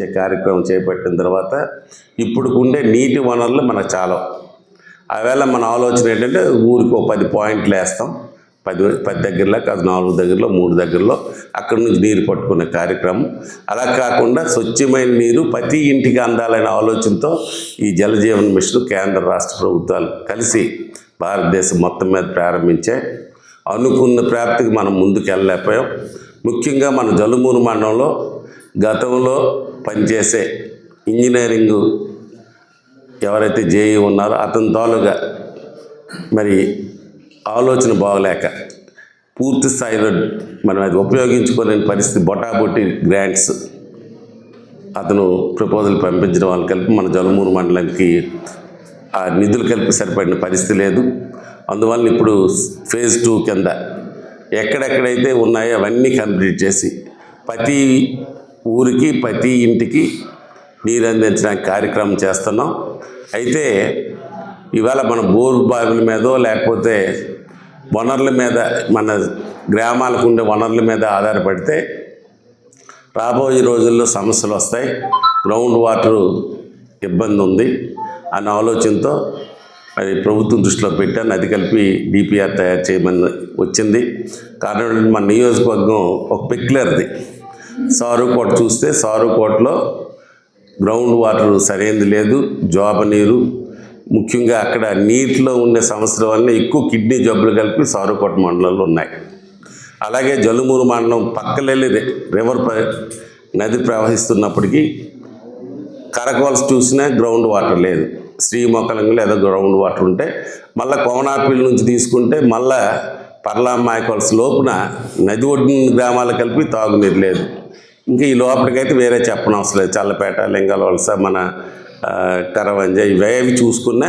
ఇచ్చే కార్యక్రమం చేపట్టిన తర్వాత ఇప్పుడు ఉండే నీటి వనరులు మనకు చాలా ఆవేళ మన ఆలోచన ఏంటంటే ఊరికి ఒక పది పాయింట్లు వేస్తాం. పది పది దగ్గరలో కాదు నాలుగు దగ్గరలో మూడు దగ్గరలో అక్కడి నుంచి నీరు పట్టుకునే కార్యక్రమం. అలా కాకుండా స్వచ్ఛమైన నీరు ప్రతి ఇంటికి అందాలనే ఆలోచనతో ఈ జలజీవన్ మిషన్ కేంద్ర రాష్ట్ర ప్రభుత్వాలు కలిసి భారతదేశం మొత్తం మీద ప్రారంభించే అనుకున్న ప్రాప్తికి మనం ముందుకు వెళ్ళలేకపోయాం ముఖ్యంగా మన జలుమూరు మండలంలో గతంలో పనిచేసే ఇంజనీరింగ్ ఎవరైతే జేఈ ఉన్నారో అతని తాలూగా మరి ఆలోచన బాగలేక పూర్తి స్థాయిలో మనం అది ఉపయోగించుకునే పరిస్థితి బొటాబొట్టి గ్రాంట్స్ అతను ప్రపోజల్ పంపించడం వాళ్ళు కలిపి మన జలమూరు మండలానికి ఆ నిధులు కలిపి సరిపడిన పరిస్థితి లేదు. అందువల్ల ఇప్పుడు ఫేజ్ టూ కింద ఎక్కడెక్కడైతే ఉన్నాయో అవన్నీ కంప్లీట్ చేసి ప్రతి ఊరికి ప్రతి ఇంటికి నీరు అందించడానికి కార్యక్రమం చేస్తున్నాం. అయితే ఇవాళ మన బోరు బావిల మీదో లేకపోతే వనరుల మీద మన గ్రామాలకు ఉండే వనరుల మీద ఆధారపడితే రాబోయే రోజుల్లో సమస్యలు వస్తాయి. గ్రౌండ్ వాటర్ ఇబ్బంది ఉంది అన్న ఆలోచనతో అది ప్రభుత్వం దృష్టిలో పెట్టాను. అది కలిపి డిపిఆర్ తయారు చేయమని వచ్చింది. కారణం మన నియోజకవర్గం ఒక పెక్యులర్ది. సారుకోట చూస్తే సారుకోటలో గ్రౌండ్ వాటర్ సరైనది లేదు జోబ నీరు. ముఖ్యంగా అక్కడ నీటిలో ఉండే సమస్యల వల్ల ఎక్కువ కిడ్నీ జబ్బులు కలిపి సారుకోట మండలంలో ఉన్నాయి. అలాగే జలుమూరు మండలం పక్కలెళ్ళి రివర్ నది ప్రవహిస్తున్నప్పటికీ కరకోల్స్ చూసినా గ్రౌండ్ వాటర్ లేదు. శ్రీమొక్కలంలో ఏదో గ్రౌండ్ వాటర్ ఉంటే మళ్ళీ కోనాపిల్ నుంచి తీసుకుంటే మళ్ళా పర్లామాయకోల్స్ లోపున నది ఒడ్డు గ్రామాలు కలిపి తాగునీరు లేదు. ఇంకా ఈ లోపలికైతే వేరే చెప్పనవసరం లేదు. చల్లపేట లింగాల వలస మన కరవంజ ఇవేవి చూసుకున్నా